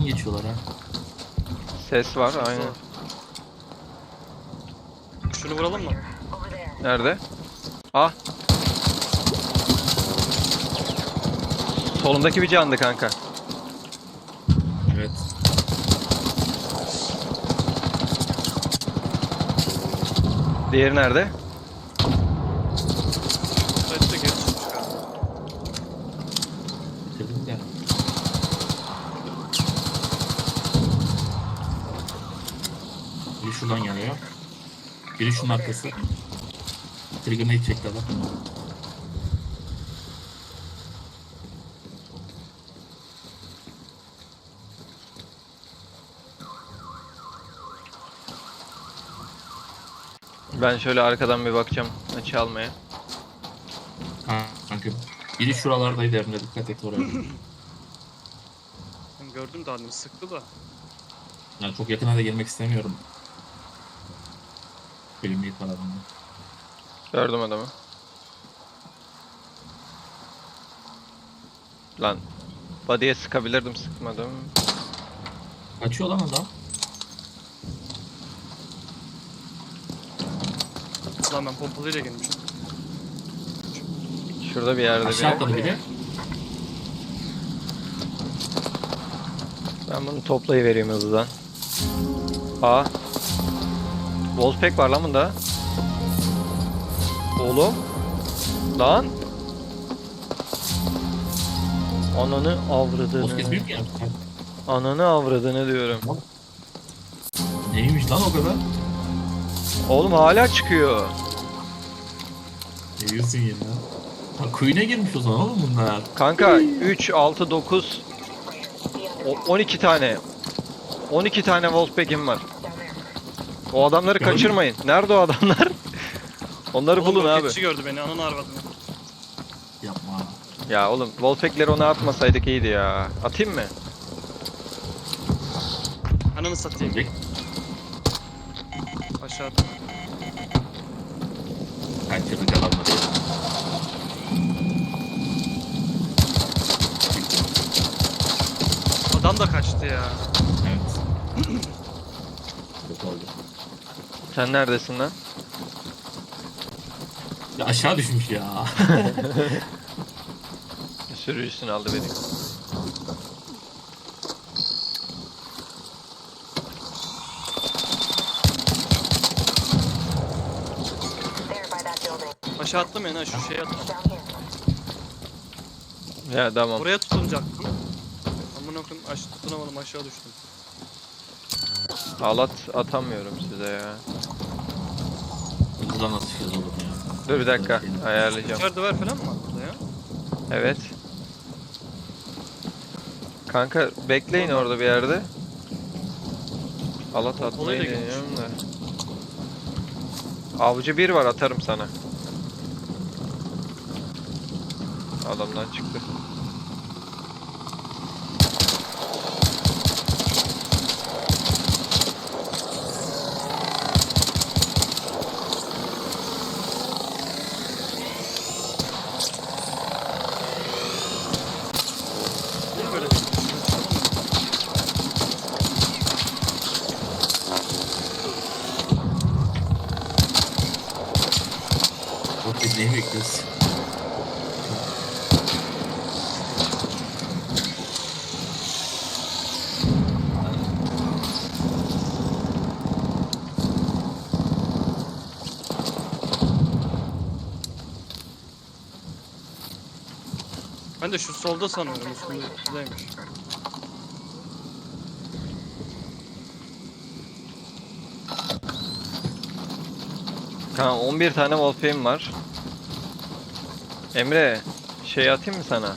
yakın geçiyorlar ha. Ses var aynen. Şunu vuralım mı? Nerede? Ah. Solundaki bir candı kanka. Evet. Diğeri nerede? Sayıda geri çıkmış galiba. Bitirdim de. Biri geliyor. Biri şunun arkası. Trigger'ını hiç çekti adam. Ben şöyle arkadan bir bakacağım açı almaya. Ha, kanka. Biri şuralardaydı Emre dikkat et oraya. Ben gördüm daha demin sıktı da. Yani çok yakına da gelmek istemiyorum. Benim iyi adamda. Gördüm adamı. Lan. Body'ye sıkabilirdim sıkmadım. Kaçıyor lan adam. Lan ben pompalıyla gelmişim. Şurada bir yerde Aşağı biri. atladı biri. Ben bunu toplayıvereyim hızlıdan. Aa. Wolfpack var lan bunda. Oğlum. Lan. Ananı avradını. kesmiyor mu ya? Ananı avradını diyorum. Neymiş lan o kadar? Oğlum hala çıkıyor. Ne diyorsun ya? Ha Queen'e girmiş o zaman oğlum bunlar. Kanka 3, 6, 9 o- 12 tane 12 tane Wolfpack'im var. O adamları kaçırmayın. Nerede o adamlar? Onları bulun abi. Roketçi gördü beni ananı arvadını. Yapma. Ya oğlum Wolfpack'leri ona atmasaydık iyiydi ya. Atayım mı? Ananı satayım. Diyecek. Aşağıda. Kaçırdık adamları. Adam da kaçtı ya. Evet. Kötü oldu. Sen neredesin lan? Ya aşağı düşmüş ya. Sürücüsünü aldı beni. There by that building. Aşağı attım ya şu şeye. Down here. Ya tamam. Buraya tutunacaktım. Amına koyayım aş tutunamadım aşağı düştüm. Alat atamıyorum size ya. Buradan atışıyoruz oğlum ya. Dur bir dakika ayarlayacağım. İçeride ver falan mı attı ya? Evet. Kanka bekleyin orada bir yerde. Alat atmayı Olayla gelmiş. deniyorum da. Avcı bir var atarım sana. Adamdan çıktı. Niye böyle bir şey çıkalım mı? Çok biz neyi bekliyoruz? Ben de şu solda sanıyorum üstünde üstündeymiş. Kanka 11 tane Wolfpack'im var. Emre şey atayım mı sana?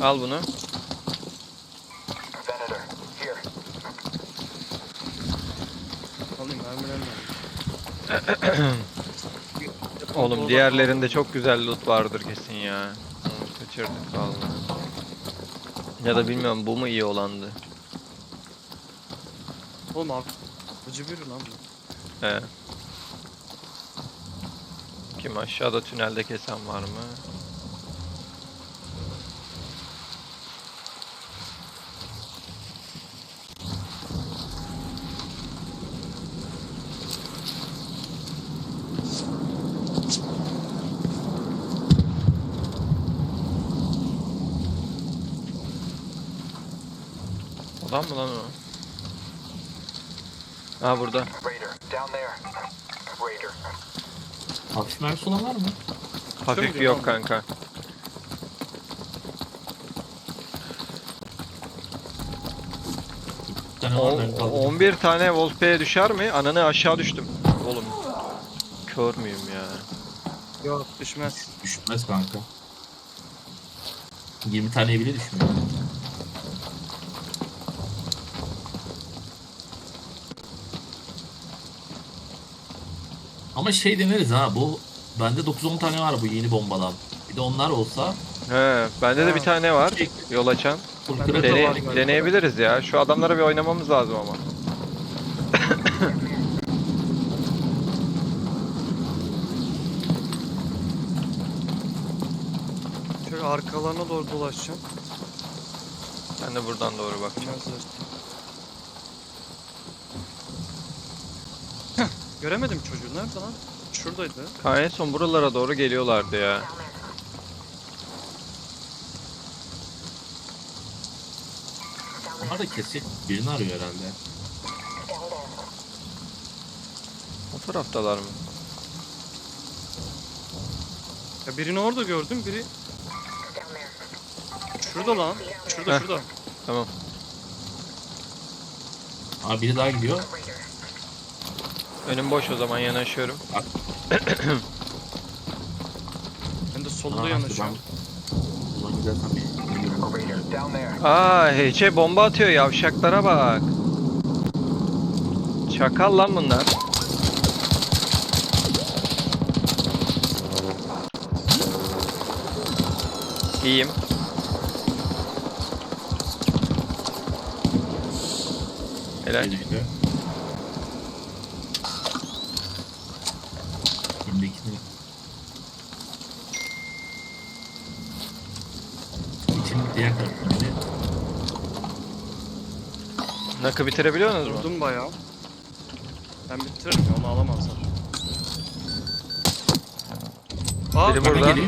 Al bunu. Oğlum diğerlerinde çok güzel loot vardır kesin ya. Onu kaçırdık vallahi. Ya da bilmiyorum bu mu iyi olandı? Oğlum abi. Acı bir lan bu. He. Kim aşağıda tünelde kesen var mı? Adam mı lan o? Ha burada. Hafif mermisi olan var mı? Hafif yok kanka. Bir tane var O- benim kaldı. 11 tane Wolfpack'e düşer mi? Ananı aşağı düştüm. Oğlum. Kör müyüm ya? Yok düşmez. Düşmez kanka. 20 taneye bile düşmüyor. Ama şey deneriz ha bu bende 9-10 tane var bu yeni bombadan. Bir de onlar olsa He, bende de bir tane var. Yol açan. Dene- var deneyebiliriz ya. Şu adamlara bir oynamamız lazım ama. Şöyle arkalarına doğru dolaşacağım. Ben de buradan doğru bak. Bilmezler. Göremedim çocuğu. Nerede lan? Şuradaydı. Ha, en son buralara doğru geliyorlardı ya. Onlar da kesecek birini arıyor herhalde. O taraftalar mı? Ya birini orada gördüm. Biri şurada lan. Şurada Heh. şurada. Tamam. Aa biri daha gidiyor. Önüm boş o zaman yanaşıyorum. Ben de solda yanaşıyorum. Ulan bir-. Aa, HC bomba atıyor yavşaklara bak. Çakal lan bunlar. İyiyim. Helal. Şey diğer tarafına biri. Nakı bitirebiliyor musunuz mu? Vurdum bayağı. Ben bitiririm ya onu alamazlar. Aa, Biri burada. there.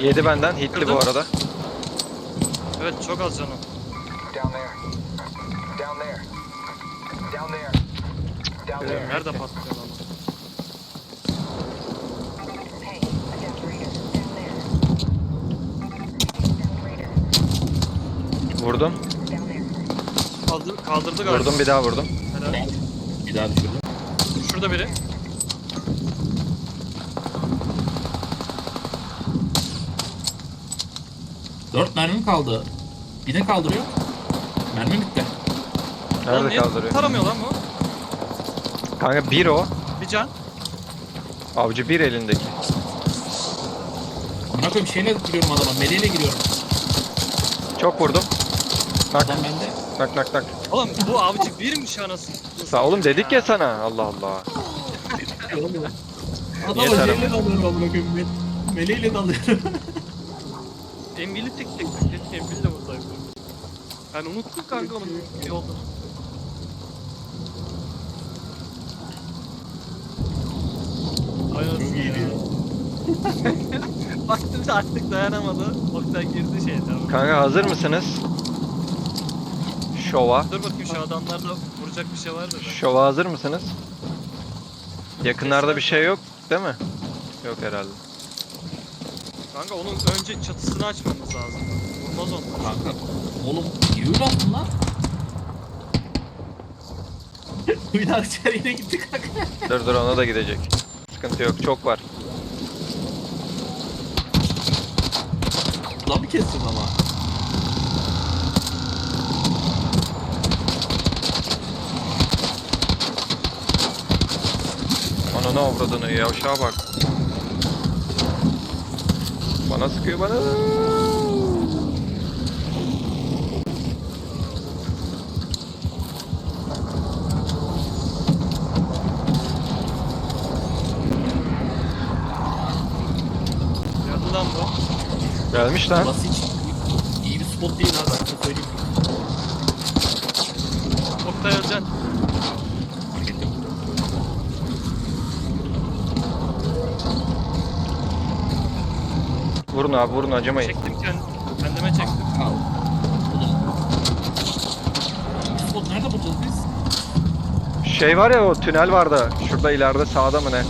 Yedi benden. Hitli bu Kırdım. arada. evet çok az canım. Down there. Down there. Down there. Down there. Nerede patlıyor lan? Hey, a downed Raider. Down there. Downed Raider. Vurdum. Kaldır, kaldırdı galiba. Vurdum bir daha vurdum. Helal. Bir daha düşürdüm. Şurada biri. Dört mermim kaldı. Bir ne kaldırıyor? Mermi bitti. Oğlum Nerede niye kaldırıyor? Taramıyor lan bu. Kanka bir o. Bir can. Avcı bir elindeki. Koyayım şeyle giriyorum adama. Meleğiyle giriyorum. Çok vurdum. Adam bende. nak nak nak. Oğlum bu avcı birmiş anasını. Sağ oğlum dedik ya sana. Allah Allah. Adama Yeter şeyle dalıyorum amına koyayım. Me- Meleğiyle dalıyorum. Embili tek tek tek tek Embili de buradaydı. Ben unuttum kanka onu. Aynen. Çok iyiydi. Baktım da artık dayanamadı. Oktan girdi şey tamam. Kanka hazır mısınız? Şova. Dur bakayım şu adamlarda vuracak bir şey var da. Şova hazır mısınız? Yakınlarda bir şey yok değil mi? Yok herhalde. Kanka onun önce çatısını açmamız lazım. Vurmaz onlar. Kanka. Oğlum yürü lan lan. bir daha içeriye gitti kanka. Dur dur ona da gidecek. Sıkıntı yok çok var. Lan bir kestim ama. Ananı avradını yavşağa bak. Bana sıkıyor bana. Geldi lan bu. Gelmiş lan. Burası hiç iyi bir spot değil ha ben size söyleyeyim. Oktay Özcan. Fark ettim. Vurun abi vurun acımayın. Çektim kend kendime çektim. Al. Oğlum. Şey var ya o tünel vardı. Şurada ileride sağda mı ne?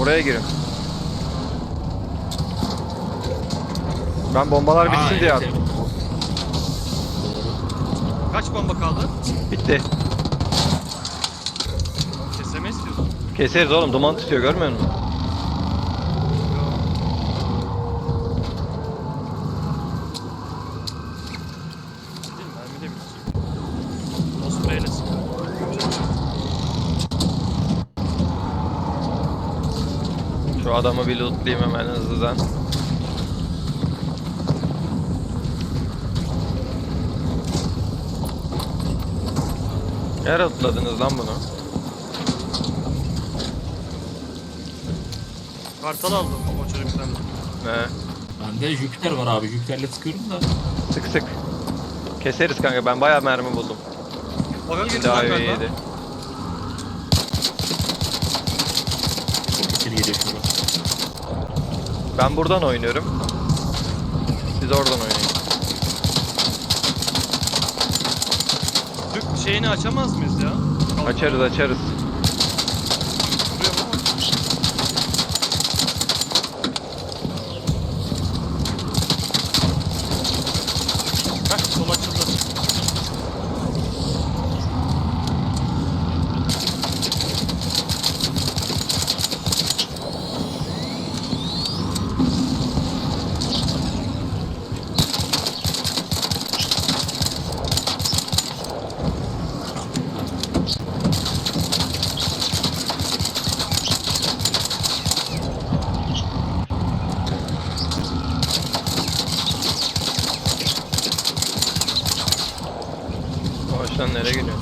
Oraya girin. Ben bombalar Aa, bitsin evet, diye evet. Kaç bomba kaldı? Bitti. Keseme istiyorsun. Keseriz oğlum duman tutuyor görmüyor musun? Değil mi? Mermi de bitiyor. O spreyle sıkıyor. Şu adamı bir lootlayayım hemen hızlıdan. Nereye lootladınız lan bunu? Kartal aldım o çocuktan. Ne? Bende Jüpiter var abi. Jüpiter'le sıkıyorum da. Sık sık. Keseriz kanka ben bayağı mermi buldum. Bakalım Daha lan galiba. içeri geliyor şurada. Ben buradan oynuyorum. Siz oradan oynayın. Türk şeyini açamaz mıyız ya? Kalkan Açarız açarız. duruyor ama. Heh, sol açıldı. Ağaçtan nereye gidiyor?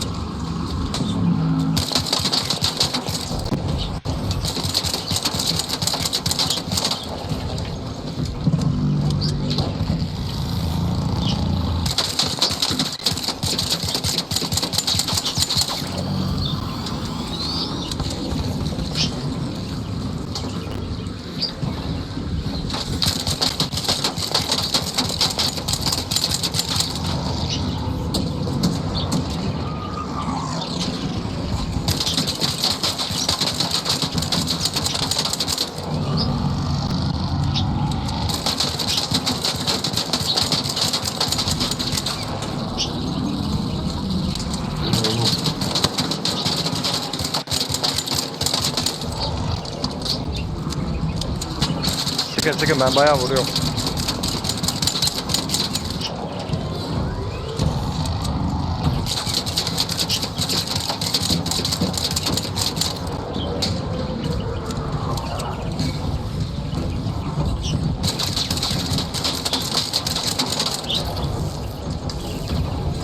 Sıkın sıkın ben bayağı vuruyorum.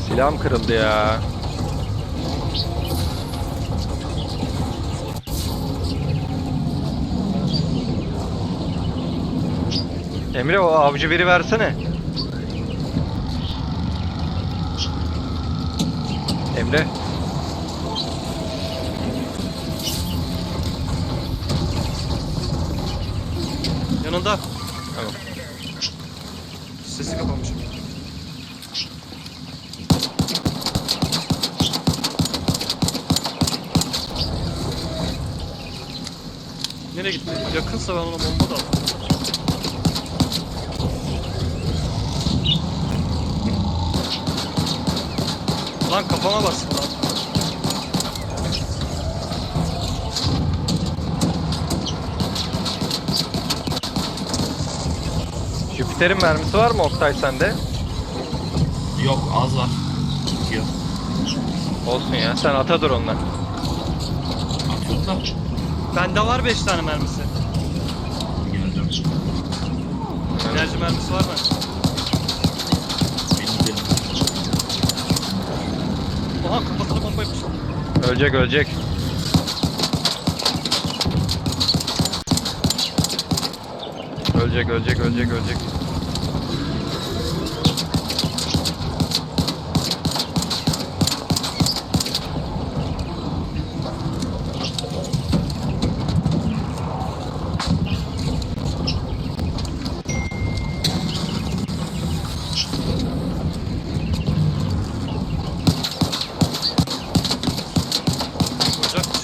Silahım kırıldı ya. Emre o avcı biri versene. Emre. Yanında. Tamam. Sesi kapamışım. Nereye gitti? Yakınsa ben ona bomba da atarım. Lan kafama bastı lan. Jüpiter'in mermisi var mı Oktay sende? Yok az var. Bitiyor. Olsun ya sen ata dur ondan. Atıyorum da. Bende var 5 tane mermisi. Geldim. Enerji mermisi var mı? Benim benim. Oha kafasına bomba yapmışım. Ölecek ölecek. Ölecek ölecek ölecek ölecek. Olacak.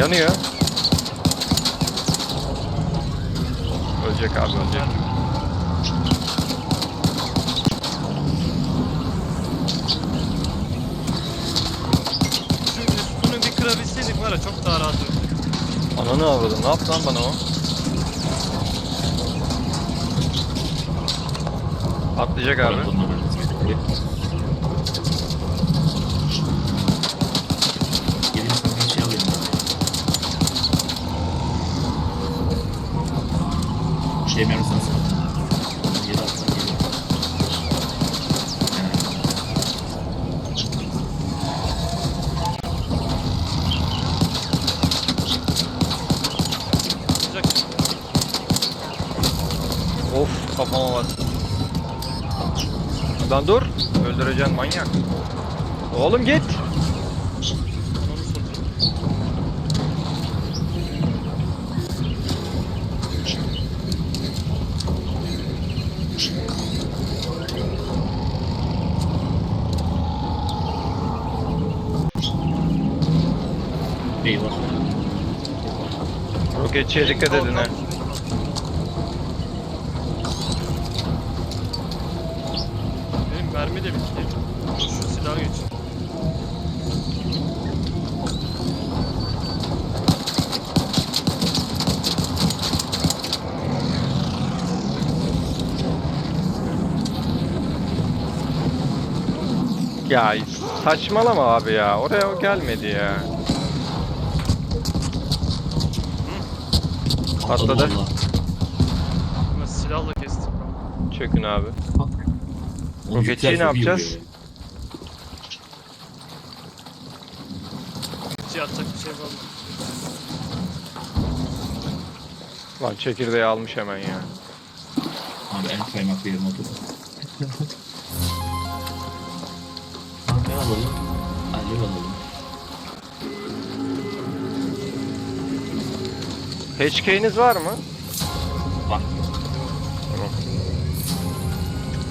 Yanıyor. Ölecek abi ölecek. Üstünü bir kırabilseydik var ya çok daha rahat öldük. Ananı avradın. Ne yaptı lan bana o? Atlayacak abi. Lan dur. Öldüreceksin manyak. Oğlum git. Eyvah. Roketçiye dikkat edin ha. Benim mermi de bitti. Dur şu silahı geç. Ya saçmalama abi ya. Oraya o gelmedi ya. Atladı Atladı. valla. Ama silahla kestim. Çökün abi. Roketçiyi ne yapacağız? Hiç atacak bir şey var mı? Lan çekirdeği almış hemen ya. Abi en kaymaklı yerine otur. Alalım? Alev alalım. HK'niz var mı? Bak.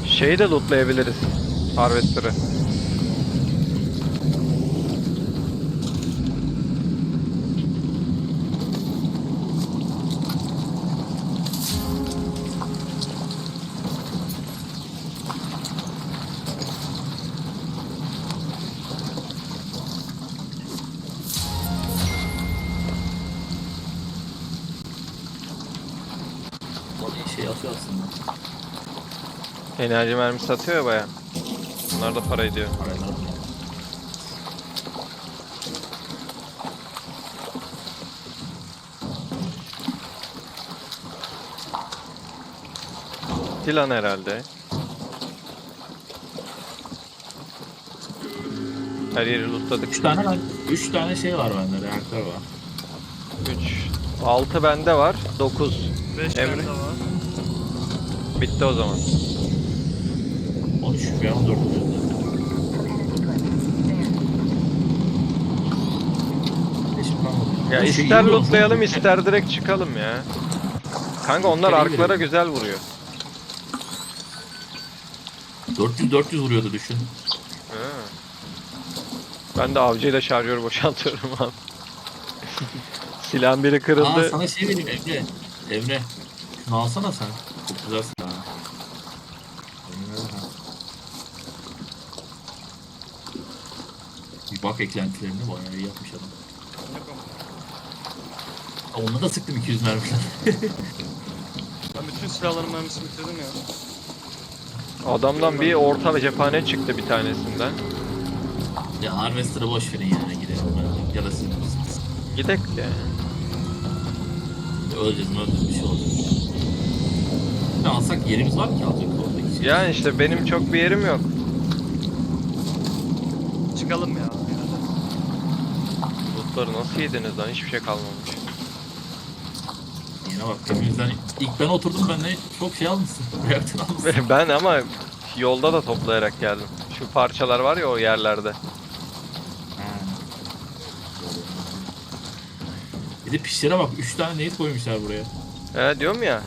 Şeyi de lootlayabiliriz. Harvester'ı. Enerji mermisi satıyor ya baya. Bunlar da para ediyor. Paralar. Dilan herhalde. Her yeri lootladık. Üç tane var. Üç tane şey var bende. Reaktör var. 3 6 bende var. 9 5 Emre. tane var. bitti o zaman. 13 veya 14 üzerinde. Beşim kalmadı. Ya şey ister lootlayalım ister direkt çıkalım ya. Kanka onlar arklara güzel vuruyor. 400 400 vuruyordu düşün. Ha. Ben de avcıyla şarjör boşaltıyorum abi. Silahın biri Aa kırıldı. sana şey vereyim Emre. Emre. Şunu alsana sen. Çok güzel silah. Emre, ha. Bak eklentilerini bayağı iyi yapmış adam. Aa, Onunla da sıktım 200 mermiler. Ben bütün silahların mermisini bitirdim ya. Adamdan bir orta cephane çıktı bir tanesinden. ya Harvester'ı boş verin yani gidelim. Ya da siz misiniz? Gidek ya. Öleceğiz mi öleceğiz bir şey olacak. Ne alsak yerimiz var mı ki alacak oradaki şey? Yani işte benim çok bir yerim yok. Çıkalım ya. Lootları nasıl yediniz lan? Hiçbir şey kalmamış. Yine bak temizden ilk ben oturdum ben de çok şey almışsın. Reaktör almışsın. ben ama yolda da toplayarak geldim. Şu parçalar var ya o yerlerde. Bir de pişlere bak 3 tane neyit koymuşlar buraya. He diyorum ya.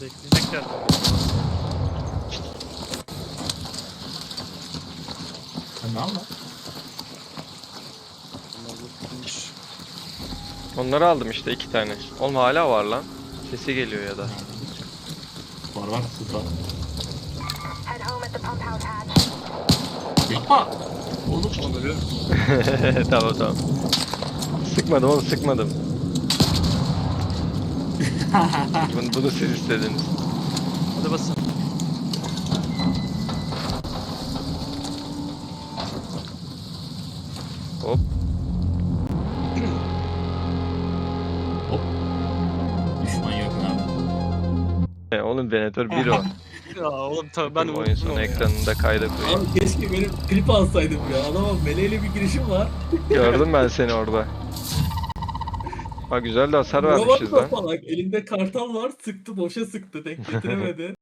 Bekleyecekler. Ne var? Onları aldım işte iki tane. Oğlum hala var lan. Sesi geliyor ya da. Var var sıfır. Yapma. Oğlum tamam tamam. Sıkmadım oğlum sıkmadım. bunu, bunu siz istediniz. Oğlum Venator 1 o. Ya oğlum tabii ben oyun unuttum sonu onu ya. ekranında kayda koyayım. Abi keşke benim klip alsaydım ya. Adamım meleğiyle bir girişim var. Gördüm ben seni orada. Ha güzel de hasar vermişiz lan. falan. Elinde kartal var. Sıktı boşa sıktı. Denk getiremedi.